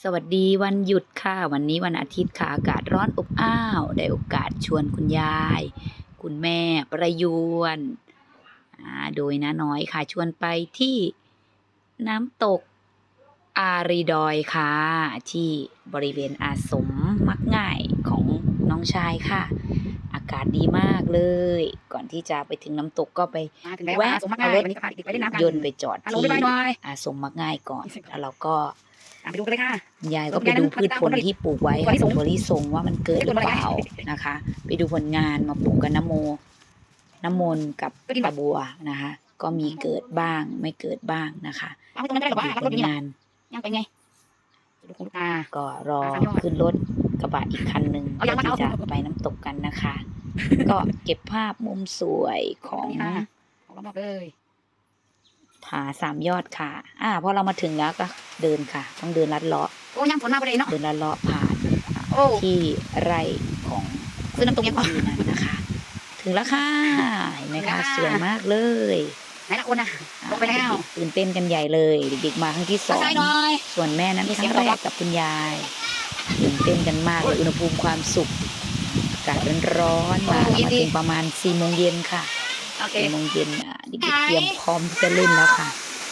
สวัสดีวันหยุดค่ะ วันนี้วันอาทิตย์ค่ะ อากาศร้อนอบอ้าว ได้โอกาสชวนคุณยาย คุณแม่ประยวนอ่าโดยน้าน้อยค่ะ ชวนไปที่น้ำตกอารีดอยค่ะ ที่บริเวณอาสมมักง่ายของน้องชายค่ะ อากาศดีมากเลย ก่อนที่จะไปถึงน้ำตกก็ไปมาถึงแล้วแวะว่าสมมากง่ายวันนี้ก็พาเด็กๆไปเล่นน้ำกันยนต์ไปจอดฮัลโหลที่บ๊ายบายหน่อยอาสมมักง่ายก่อนแล้วเราก็ อะไปดูกันเลยค่ะคุณยายก็ไปดูพืชผลที่ปลูกไว้ถั่วลิสงถั่วลิสงว่ามันเกิดหรือเปล่านะคะ ไปดูผลงานมาปลูกกันน้ำโม น้ำมนต์กับตะบัวนะคะ ก็มีเกิดบ้างไม่เกิดบ้างนะคะเอาไปตรงนั้นไม่ได้หรอกว่าดูรับผรถลอยู่นี่งานยังไปไงดูคุณตาก็รอสามยอดขึ้นรถกระบะอีกคันหนึ่งเอายังมาที่เอาจะไปน้ำตกกันนะคะ ก็เก็บภาพมุมสวยของนี่ค่ะของเราบอกเลย ผาสามยอดค่ะ อ่าพอเรามาถึงแล้วก็เดินค่ะ ต้องเดินลัดเลาะโอ้ยังฝนมาประเดี๋ยวเนาะเดินลัดเลาะผ่านโอ้ที่ไร่ของซื้อน้ำตกยังพอที่นั่นนะคะ ถึงแล้วค่ะเห็นไหมถึงแล้คะวค่ะสวยมากเลยไหนละคนอะลงไปแล้วเด็กๆตื่นเต้นกันใหญ่เลยเด็กๆมาครั้งที่สมาองใส่หน่อยส่วนแม่นั้นมีคเสีรั้ยงงแรตอบรับกกับคุณยายตื่นเต้นกันมากเลยอุณหภูมิความสุขอากาศร้อนๆมาเรามาถึงประมาณ4โมงเย็นค่ะ โอเค4โมงเย็นอะเด็กๆเตรียมพร้อมที่จะเล่นแล้วค่ะ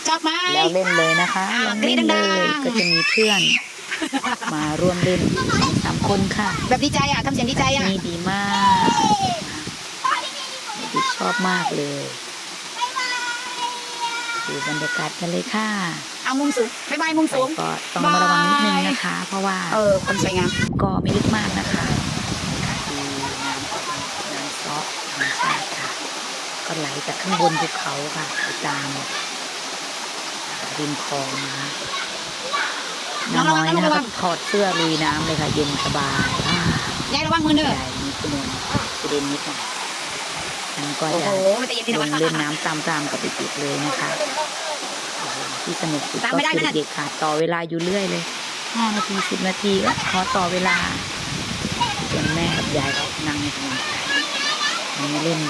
ชอบไหมแล้วเล่นเลยนะคะลองเล่นเลย ก็จะมีเพื่อน มาร่วมเล่นสองสามคนค่ะแบบดีใจอะทำเสียงดีใจอะ นี่ดีมากเด็กชอบมากเลยดูบรรยากาศกันเลยค่ะเอามุมสูงบ๊ายบายมุมไปสูง ก็ต้องระมัดระวังนิดนึงนะคะ เพราะว่าเออคนสวยงาม ก็ไม่ลึกมากนะคะดูน้ำน้ำซอกธรรมชาติค่ะ ก็ไหลจากข้างบนภูเขาค่ะไปตามริมคลองนะคะน้าน้อยนะคะก็ถอดเสื้อลุยน้ำเลยค่ะ เย็นสบายอ่ายายระวังมือเด้อใหญ่มีกระนวนกระเด็นนิดหน่อยฉันก็โอ้จะโหมันจะเย็นที่ไหนลวะงเล่นน้ำตามๆกับเด็กๆเลยนะคะโอ้โหที่สนุกสุดตามก็ไม่ได้คือนะเด็กๆค่ะ ต่อเวลาอยู่เรื่อยเลยห้านาทีสิบนาทีก็ขอต่อเวลาส่วนแม่กับยายก็นั่งในกำลังใจอั นนี้เล่น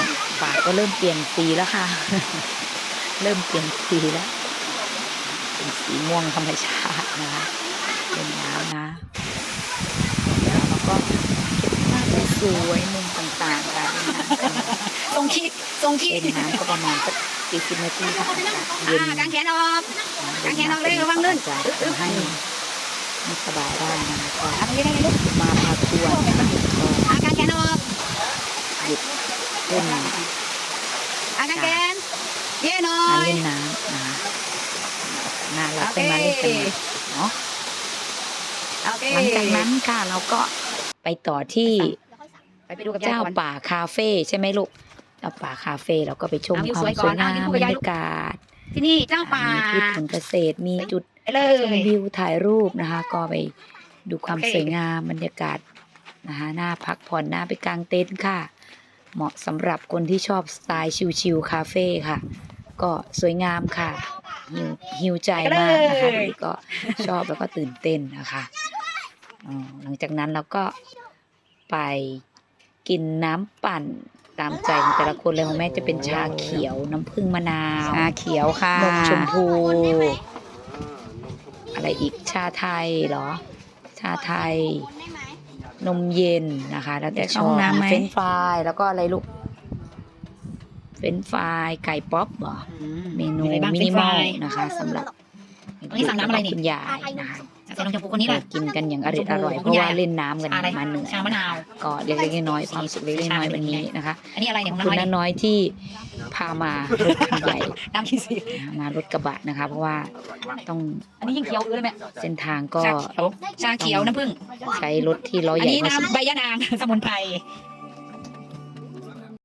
ปากก็เริ่มเปลี่ยนสีแล้วค่ะ เริ่มเปลี่ยนสีแล้ว เป็นสีม่วงธรรมชาตินะคะเป็นน้ำนะแล้วเราก็เก็บภาพสวยๆมุมต่างๆค่ะเล่นน้ำกันทรงขี้ทรงขี้เล่นน้ำก็ประมาณสักสี่สิบนาทีค่ะเย็นอ่ากางแขนออกกางแขนออกเลยระวังลื่นจะทำให้ไม่สบายได้นะคะก็เอาตรงนี้ได้ไหมลูกมาพาทัวร์นะคะก็อากางแขนออกหยุด เล่นอากางแขนเย่หน่อมาย เล่นน้ำนะคะหน้าเราเป็นมาเล่นกันใหม่เนาะโอเคหลังจากนั้นค่ะเราก็ไปต่อที่ไปไปดูกับยายเจ้าก่อน ป่าคาเฟ่ใช่ไหมลูกเจ้าป่าคาเฟ่เราก็ไปชมเอาวิวความสวยสก่วอนยงามเอาวิวบกับรยายรลูก ยากาศที่นี่เจ้าป่ามีพืชผลเกษตรมีจุด ไปเลชมย วิวถ่ายรูปนะคะ ก็ไปดูความโอเค สวยงามบรรยากาศนะคะน่าพักผ่อนน่าไปกางเต็นท์ค่ะ เหมาะสำหรับคนที่ชอบสไตล์ชิลๆคาเฟ่ค่ะ ก็สวยงามค่ะหิวหิวใจมากนะคะเด็กๆก็ชอบแล้วก็ตื่นเต้นนะคะอ๋อหลังจากนั้นเราก็ไปกินน้ำปั่นตามใจของแต่ละคนเลยของแม่จะเป็นชาเขียวน้ำผึ้งมะนาวชาเขียวค่ะนมชมพู อะไรอีกชาไทยเหรอ ชาไทย นมเย็นนะคะ แล้วแต่ชเข้าอห้บองน้ำไหมเฟรนช์ฟรายแล้วก็อะไรลูกเฟรนช์ฟรายไก่ป๊อปเหรอเมนูอะไรบ้างมิเฟรนินช์มฟอราลยนะคะสำหรับวันนี้สั่งน้ำอะไรนี่คุณยายนะคะ ใส่นมชมพูคนนี้แหละกินกันอย่างอร่อยอร่อยของเพคุณราะยายว่าเล่นน้ำกันอะไรมาเหนื่อยชามะนาวก็เล็กๆน้อยๆความสุขเล็กๆน้อยๆวันนี้นะคะอันนี้อะไรเนี่ยของคุณน้าน้าน้อยน้อยที่พามารถคันใหญ่น้ำขี้สีนะมารถกระบะนะคะ เพราะว่าต้องอันนี้ยิ่งเขียวอื้อเลยแม่เส้นทางก็ชาเขียวชาเขียวน้ำผึ้งใช้รถที่ล้ออัใหนญ่นี้พอสมน้ำใบยะนางสมุนไพร